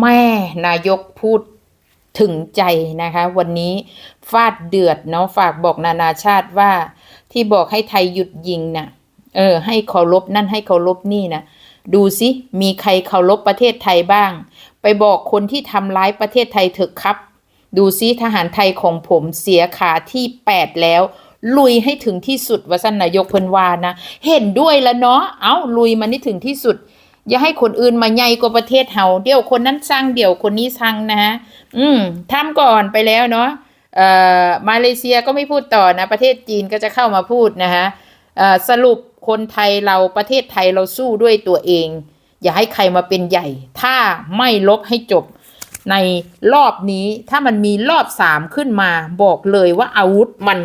แม่นายกพูดถึงใจนะคะ วันนี้ฟาดเดือดเนาะฝากบอกนานาชาติว่า ที่บอกให้ไทยหยุดยิงน่ะ เออ ให้เคารพนั่นให้เคารพนี่นะดูสิมีใครเคารพประเทศไทยบ้าง ไปบอกคนที่ทำร้ายประเทศไทยเถอะครับ ดูซิทหารไทยของผมเสียขาที่8แล้วลุยให้ถึงที่สุดวสันนายกเพิ่นวานะ เห็นด้วยแล้วเนาะ เอาลุยมันให้ถึงที่สุด อย่าให้คนอื่นมาใหญ่กว่าประเทศเฮาเดี๋ยวคนนั้นสร้างเดี๋ยวคนนี้สร้างนะฮะอืมทำก่อนไปแล้วเนาะเอ่อมาเลเซียก็ไม่พูดต่อนะ ประเทศจีนก็จะเข้ามาพูดนะฮะเอ่อสรุปคนไทยเราประเทศไทยเราสู้ด้วยตัวเอง อย่าให้ใครมาเป็นใหญ่ ถ้าไม่ลบให้จบในรอบนี้ถ้ามันมีรอบสามขึ้นมาบอกเลยว่าอาวุธมัน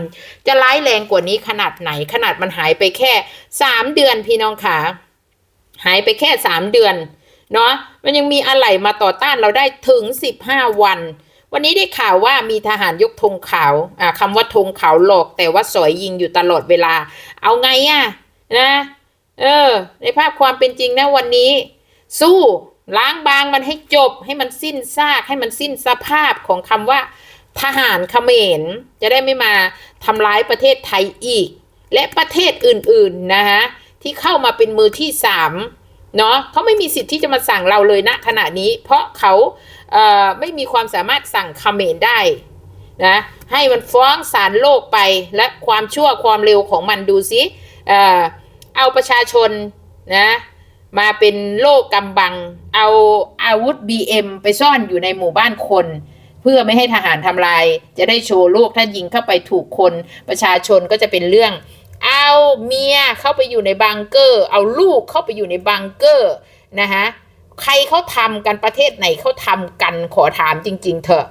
จะร้ายแรงกว่านี้ขนาดไหนขนาดมันหายไปแค่สามเดือนพี่น้องขา หายไปแค่สามเดือนเนาะมันยังมีอะไรมาต่อต้านเราได้ถึงสิบห้าวัน วันนี้ได้ข่าวว่ามีทหารยกธงขาวอ่าคำว่าธงขาวหลอก แต่ว่าสอยยิงอยู่ตลอดเวลา เอาไงอะนะเออ ในภาพความเป็นจริงนะวันนี้ สู้ล้างบางมันให้จบให้มันสิ้นซากให้มันสิ้นสภาพของคำว่า ทหารเขมรจะได้ไม่มาทำร้ายประเทศไทยอีก และประเทศอื่นๆนะคะที่เข้ามาเป็นมือที่สาม เนาะเขาไม่มีสิทธิ์ที่จะมาสั่งเราเลยณขณะนี้ เพราะเขาเไม่มีความสามารถสั่งเขมรได้นะให้มันฟ้องศาลโลกไปและความชั่วความเร็วของมันดูสิเออเอาประชาชนนะมาเป็นโลกกำบัง เอาอาวุธ BM ไปซ่อนอยู่ในหมู่บ้านคน เพื่อไม่ให้ทหารทำลาย จะได้โชว์โลกถ้ายิงเข้าไปถูกคนประชาชนก็จะเป็นเรื่อง เอาเมียเข้าไปอยู่ในบังเกอร์ เอาลูกเข้าไปอยู่ในบังเกอร์นะฮะใครเขาทำกันประเทศไหนเขาทำกันขอถามจริง ๆ เถอะ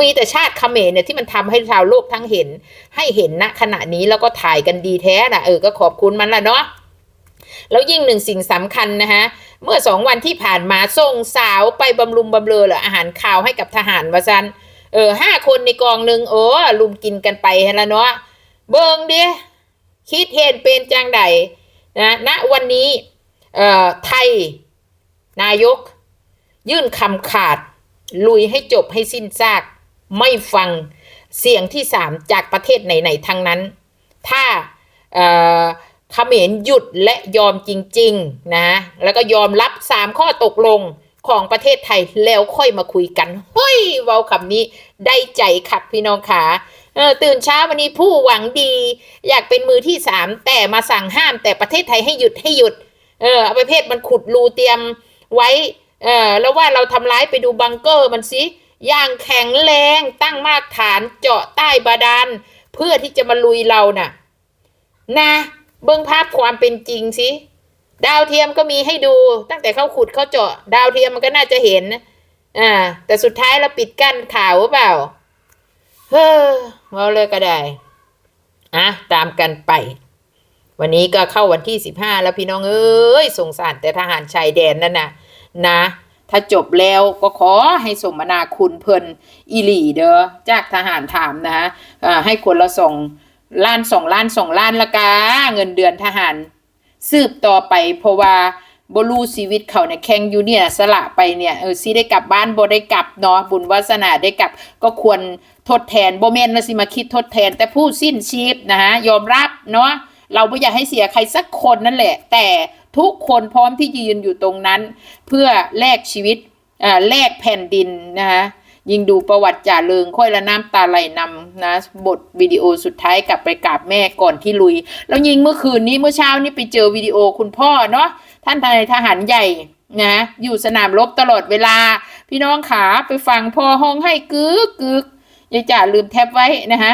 มีแต่ชาติเขมรเนี่ยที่มันทำให้ชาวโลกทั้งเห็น ให้เห็นณขณะนี้แล้วก็ถ่ายกันดีแท้นะเออก็ขอบคุณมันละเนาะแล้วยิ่งหนึ่งสิ่งสำคัญนะฮะเมื่อสองวันที่ผ่านมาส่งสาวไปบำรุงบำเรอเหรออาหารข่าวให้กับทหารวะซันเออห้าคนในกองหนึ่งโอ้ลุมกินกันไปแล้วเนาะเบิงเดิ คิดเห็นเป็นจังใดนะณวันนี้ไทยนายก ยื่นคำขาด ลุยให้จบให้สิ้นซาก ไม่ฟังเสียงที่สามจากประเทศไหน ๆ ทั้งนั้น ถ้าเอ่อเขมรหยุดและยอมจริง ๆ นะ แล้วก็ยอมรับสามข้อตกลง ของประเทศไทยแล้วค่อยมาคุยกันเฮ้ยเว้าคำนี้ได้ใจขับพี่น้องขาเออตื่นเช้าวันนี้ผู้หวังดี อยากเป็นมือที่สามแต่มาสั่งห้ามแต่ประเทศไทยให้หยุดให้หยุด เออเอาประเภทมันขุดรูเตรียมไว้ เออแล้วว่าเราทำร้ายไปดูบังเกอร์มันสิอย่างแข็งแรงตั้งมากฐานเจาะใต้บาดาลเพื่อที่จะมาลุยเราน่ะ นะ เบื้องภาพความเป็นจริงสิ ดาวเทียมก็มีให้ดูตั้งแต่เขาขุดเขาเจาะ ดาวเทียมมันก็น่าจะเห็นอ่า แต่สุดท้ายเราปิดกั้นข่าวหรือเปล่า เฮ้อเอาเลยก็ได้อะตามกันไป วันนี้ก็เข้าวันที่สิบห้าแล้วพี่น้องเอ้ยสงสารแต่ทหารชายแดนนั่นนะนะ ถ้าจบแล้วก็ขอให้สมนาคุณเพิ่นอีหลีเด้อจากทหารถามนะฮะอ่าให้คนละสองล้านสองล้านสองล้านละกาเงินเดือนทหาร สืบต่อไป เพราะว่าบรูชีวิตเขาเนี่ยแข่งอยู่เนี่ยสละไปเนี่ยเออสิได้กลับบ้านบ่ได้กลับเนาะบุญวาสนาได้กลับ ก็ควรทดแทนบ่แม่นนะสิมาคิดทดแทน แต่ผู้สิ้นชีพนะฮะยอมรับเนาะเราไม่อยากให้เสียใครสักคนนั่นแหละ แต่ทุกคนพร้อมที่จะยืนอยู่ตรงนั้น เพื่อแลกชีวิตอ่าแลกแผ่นดินนะคะ ยิงดูประวัติจ่าเริงค่อยละน้ำตาไหลนำนะบทวิดีโอสุดท้ายกลับไปกราบแม่ก่อนที่ลุย แล้วยิงเมื่อคืนนี้เมื่อเช้านี้ไปเจอวิดีโอคุณพ่อเนาะท่านทนายทหารใหญ่นะอยู่สนามรบตลอดเวลา พี่น้องขาไปฟังพ่อห้องให้กึกกึกยายจ่าลืมแท็บไว้นะคะ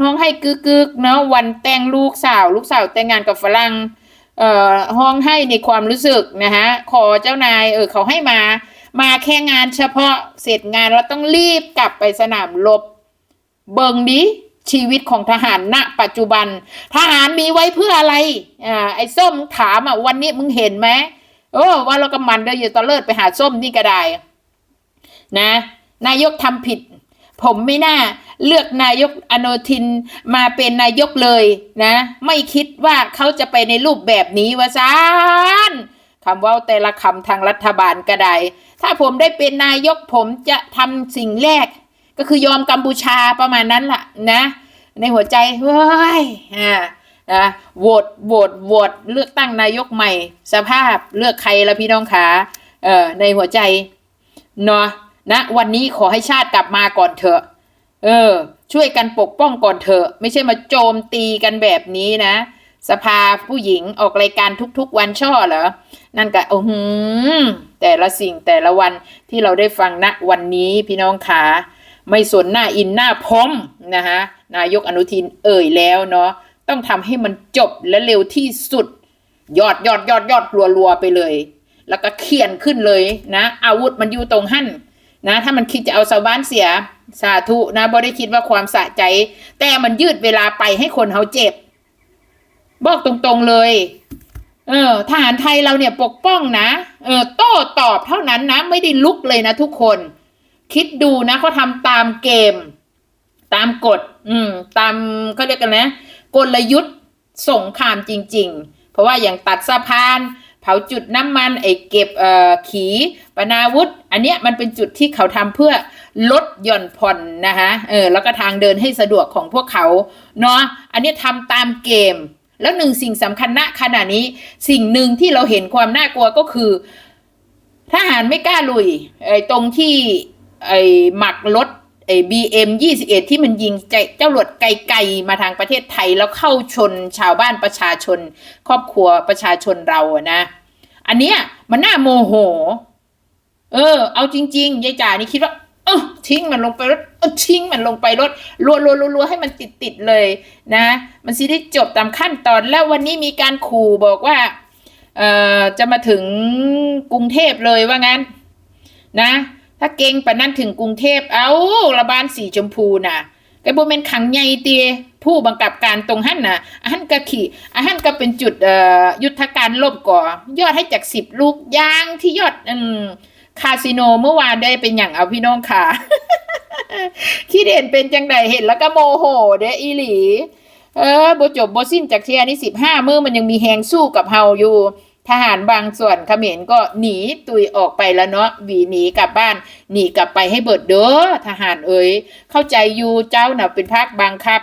ห้องให้กึกกึกเนาะวันแต่งลูกสาว ลูกสาวแต่งงานกับฝรั่งเอ่อห้องให้ในความรู้สึกนะคะขอเจ้านายเออเขาให้มา มาแค่งานเฉพาะเสร็จงานเราต้องรีบกลับไปสนามรบ เบิงดิชีวิตของทหารณ ปัจจุบัน ทหารมีไว้เพื่ออะไรอ่าไอ้ส้มถามอะวันนี้มึงเห็นไหมเออว่าเรากำมันเดินอยู่ตะเลิดไปหาส้มนี่ก็ได้นะนายกทำผิด ผมไม่น่าเลือกนายกอโนทินมาเป็นนายกเลยนะ ไม่คิดว่าเขาจะไปในรูปแบบนี้วะซาน คำว่าแต่ละคำทางรัฐบาลก็ได้ถ้าผมได้เป็นนายกผมจะทำสิ่งแรก ก็คือยอมกัมพูชาประมาณนั้นล่ะนะ ในหัวใจเฮ้ยอ่านะโหวตโหวตโหวตเลือกตั้งนายกใหม่ สภาพเลือกใครละพี่น้องขาเออในหัวใจเนาะนะวันนี้ขอให้ชาติกลับมาก่อนเถอะ เออ ช่วยกันปกป้องก่อนเถอะ ไม่ใช่มาโจมตีกันแบบนี้นะ สภาผู้หญิงออกรายการทุกๆวันช่อเหรอ นั่นก็โอ้โหแต่ละสิ่งแต่ละวันที่เราได้ฟังณวันนี้พี่น้องขาไม่สนหน้าอินหน้าพรมนะฮะนายกอนุทินเอ่ยแล้วเนาะต้องทำให้มันจบและเร็วที่สุด ยอดยอดยอดยอดรัวรัวๆไปเลย แล้วก็เขียนขึ้นเลยนะ อาวุธมันอยู่ตรงหั่นนะถ้ามันคิดจะเอาชาวบ้านเสียสาธุนะบ่ได้คิดว่าความสะใจ แต่มันยืดเวลาไปให้คนเขาเจ็บ บอกตรงๆเลย เออทหารไทยเราเนี่ยปกป้องนะ เออโต้ตอบเท่านั้นนะ ไม่ได้ลุกเลยนะทุกคน คิดดูนะเขาทำตามเกม ตามกฎ อืม ตามเขาเรียกกันนะ กลยุทธ์สงครามจริง ๆ เพราะว่าอย่างตัดสะพาน เผาจุดน้ำมันไอ้เก็บเอ่อขีปนาวุธ อันเนี้ยมันเป็นจุดที่เขาทำเพื่อลดหย่อนผ่อนนะคะเออแล้วก็ทางเดินให้สะดวกของพวกเขาเนาะอันเนี้ยทำตามเกม แล้วหนึ่งสิ่งสำคัญณขณะนี้ สิ่งหนึ่งที่เราเห็นความน่ากลัวก็คือ ทหารไม่กล้าลุยไอ้ตรงที่ไอ้หมักรถไอ้บีเอ็มยี่สิบเอ็ดที่มันยิงเจ้าหลวดไกลๆมาทางประเทศไทยแล้วเข้าชนชาวบ้านประชาชน ครอบครัวประชาชนเราอะนะ อันเนี้ยมันน่าโมโห เออ เอาจริงๆยายจ๋านี่คิดว่า เออทิ้งมันลงไปรถเออทิ้งมันลงไปรถรัวรัวรัวให้มันติดติดๆเลยนะ มันสิได้จบตามขั้นตอนแล้ววันนี้มีการขู่บอกว่าเอ่อจะมาถึงกรุงเทพเลยว่างั้น นะ ถ้าเก่งปะนั้นถึงกรุงเทพเอาระบานสีชมพูน่ะไอ้โบเมนขังใหญ่เตียผู้บังกับการตรงหันน่ะอาหันก็ขี่อาหันก็เป็นจุดเอ่อยุทธการลบก่อ ยอดให้จากสิบลูกยางที่ยอดอืม คาสิโนเมื่อวานได้เป็นอย่างเอาพี่น้องค่ะคิดเห็นเป็นจังใดเห็นแล้วก็โมโหเด้อีหลี เออบ่จบบ่สิ้นจากเทียนี่สิบห้ามือมันยังมีแหงสู้กับเฮาอยู่ ทหารบางส่วนเขมรก็หนีตุยออกไปแล้วเนาะหวีหนีกลับบ้าน หนีกลับไปให้เบิดเด้อทหารเอ๋ยเข้าใจอยู่เจ้าน่ะเป็นภาคบังคับ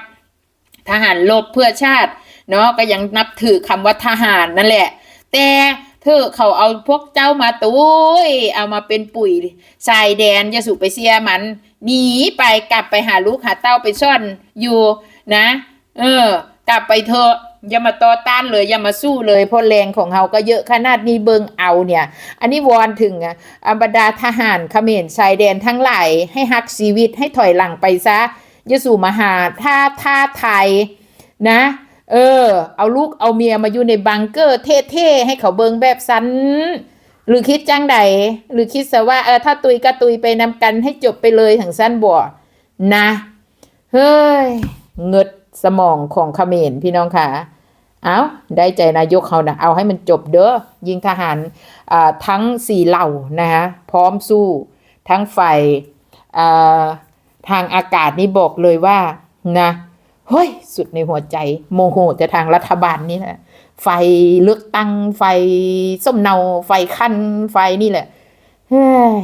ทหารลบเพื่อชาติ เนาะก็ยังนับถือคำว่าทหารนั่นแหละ แต่ เธอเขาเอาพวกเจ้ามาตุ้ยเอามาเป็นปุ๋ยทรายแดนจะสู่ไปเสียมันหนีไปกลับไปหาลูกหาเต้าไปซ่อนอยู่นะ เออ กลับไปเถอะอย่ามาต่อต้านเลยอย่ามาสู้เลยเพราะแรงของเฮาก็เยอะขนาดนี้เบิงเอาเนี่ย อันนี้วอนถึงอะอะบดาทหารเขมรชายแดนทั้งหลายให้ฮักชีวิตให้ถอยหลังไปซะยาสู่มาหาท่าท่าไทยนะ เออ เอาลูกเอาเมียมาอยู่ในบังเกอร์ เท่ๆให้เขาเบิงแบบสัน หรือคิดจังใดหรือคิดซะว่าเออถ้าตุยก็ตุยไปนำกันให้จบไปเลยถังสั้นบ่นะ เฮ้ยเงิดสมองของเขมรพี่น้องค่ะเอาได้ใจนายกเขานะเอาให้มันจบเด้อยิงทหารอ่าทั้งสี่เหล่านะคะพร้อมสู้ทั้งฝ่ายอ่าทางอากาศนี่บอกเลยว่านะ เฮ้ย สุดในหัวใจ โมโหจะทางรัฐบาลนี่แหละไฟเลือกตั้งไฟส้มเนาไฟขั้นไฟนี่แหละเฮ้ย